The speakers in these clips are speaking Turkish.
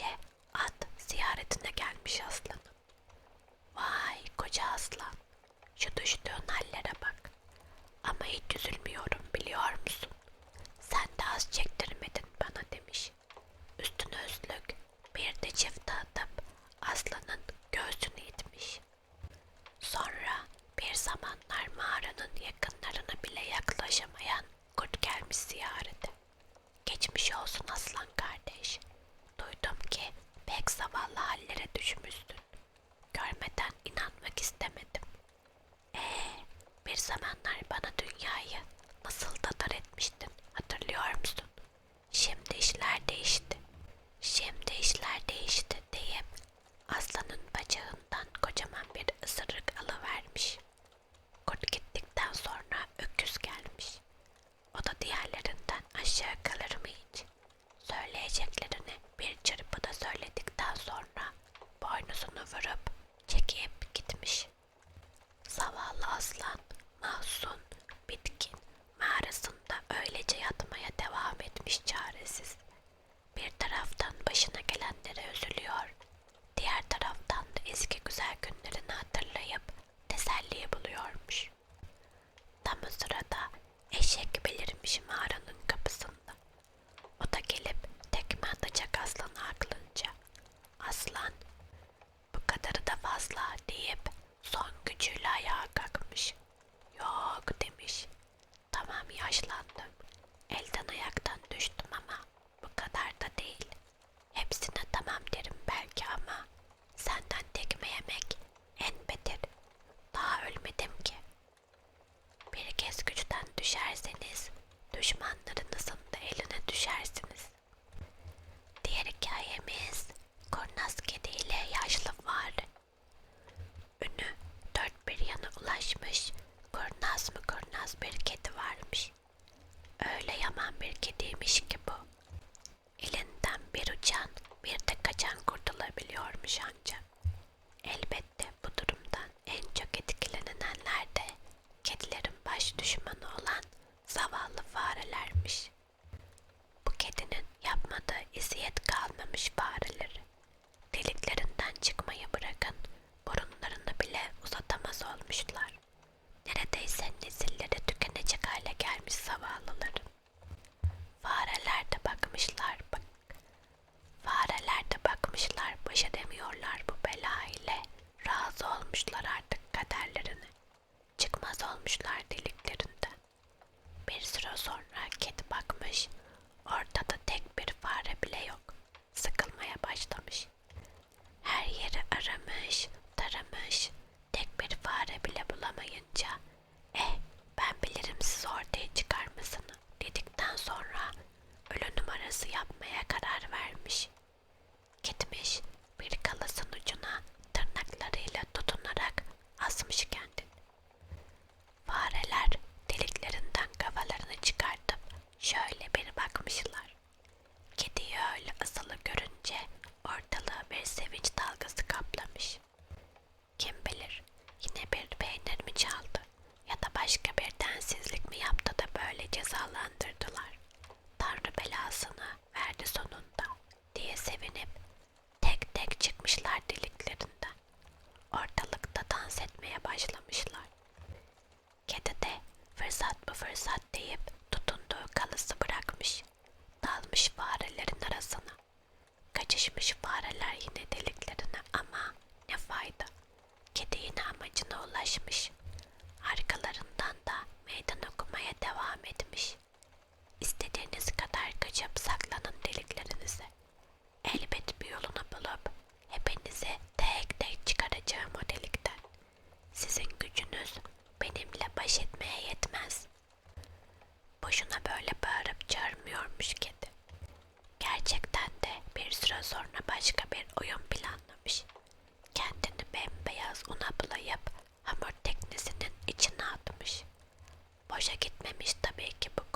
gece at ziyaretine gelmiş aslanım. Vay koca aslan. Şu düştüğün hallere bak. Ama hiç üzülmüyorum biliyor musun? Sen de az çektirmedin bana demiş. Üstüne üstlük bir de çift atıp aslanın göğsünü itmiş. Sonra bir zamanlar mağaranın yakınlarına bile yaklaşamayan kurt gelmiş ziyarete. Geçmiş olsun aslan görüşümüz. fed up. asla deyip son gücüyle ayağa kalkmış. Yok demiş. Tamam yaşlandım. Elden ayaktan düştüm ama bu kadar da değil. Hepsine tamam derim belki ama senden tekme yemek en beter. Daha ölmedim ki. Bir kez güçten düşerseniz düşmanlarınızın da eline düşersiniz. Diğer hikayemiz kurnaz kedi ile yaşlı var. yapacağım o delikten. Sizin gücünüz benimle baş etmeye yetmez. Boşuna böyle bağırıp çağırmıyormuş kedi. Gerçekten de bir süre sonra başka bir oyun planlamış. Kendini bembeyaz una bulayıp hamur teknesinin içine atmış. Boşa gitmemiş tabii ki bu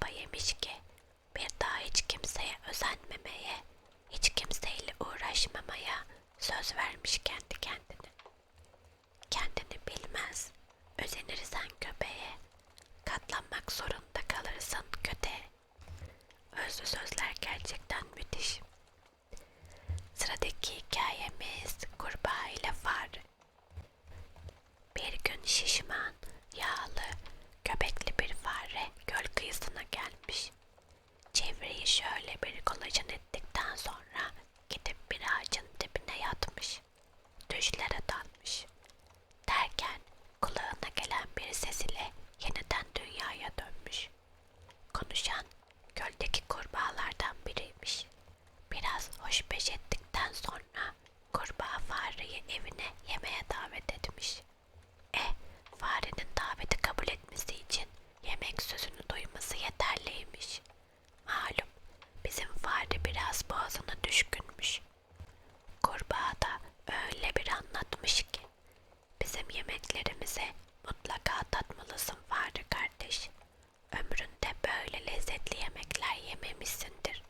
kapa yemiş ki bir daha hiç kimseye özenmemeye, hiç kimseyle uğraşmamaya söz vermiş. konuşan göldeki kurbağalardan biriymiş. Biraz hoş beş ettikten sonra kurbağa fareyi evine yemeğe davet etmiş. E farenin daveti kabul etmesi için yemek sözünü duyması yeterliymiş. Malum bizim fare biraz boğazına düşkünmüş. Kurbağa da öyle bir anlatmış ki bizim yemeklerimize mutlaka tatmalısın fare kardeş ömründe böyle lezzetli yemekler yememişsindir.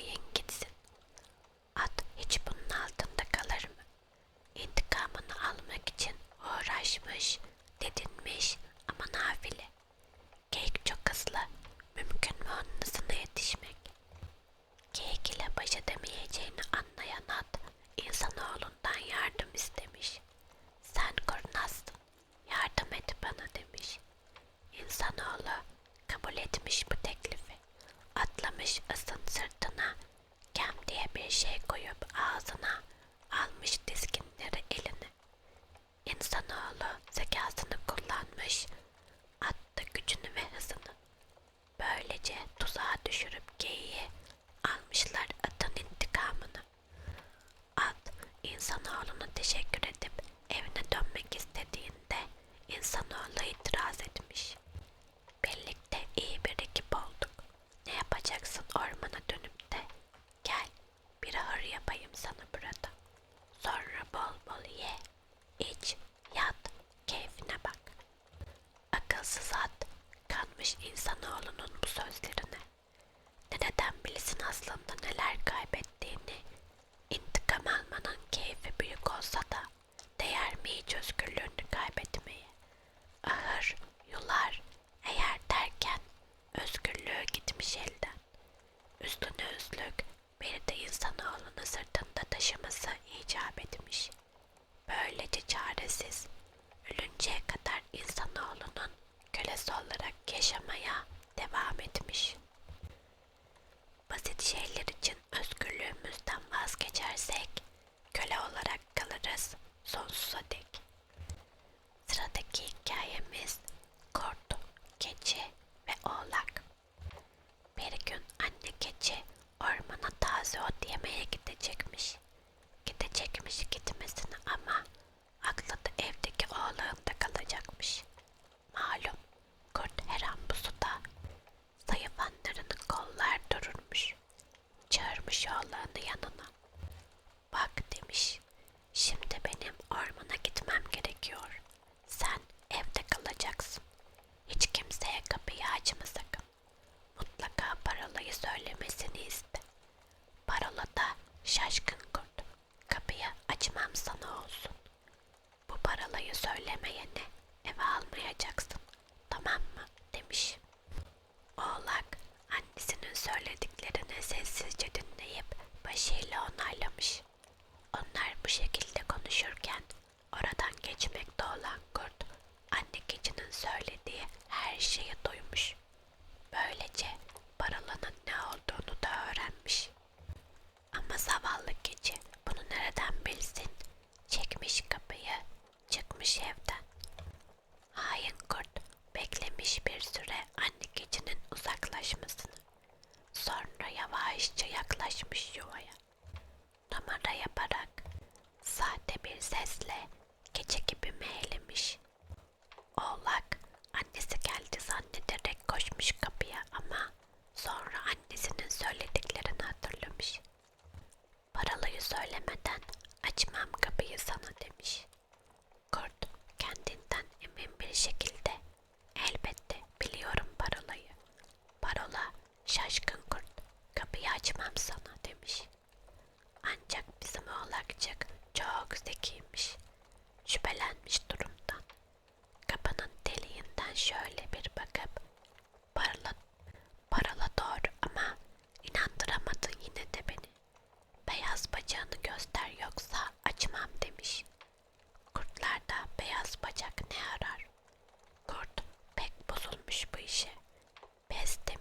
annoying.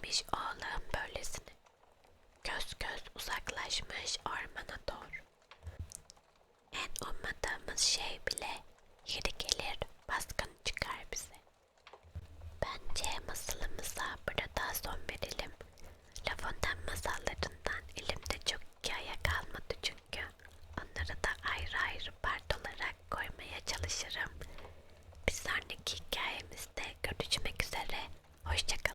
çekmiş oğlan böylesini. Göz göz uzaklaşmış ormana doğru. En ummadığımız şey bile yeri gelir baskın çıkar bize. Bence masalımıza burada son verelim. Lafondan masallarından elimde çok hikaye kalmadı çünkü. Onları da ayrı ayrı part olarak koymaya çalışırım. Bir sonraki hikayemizde görüşmek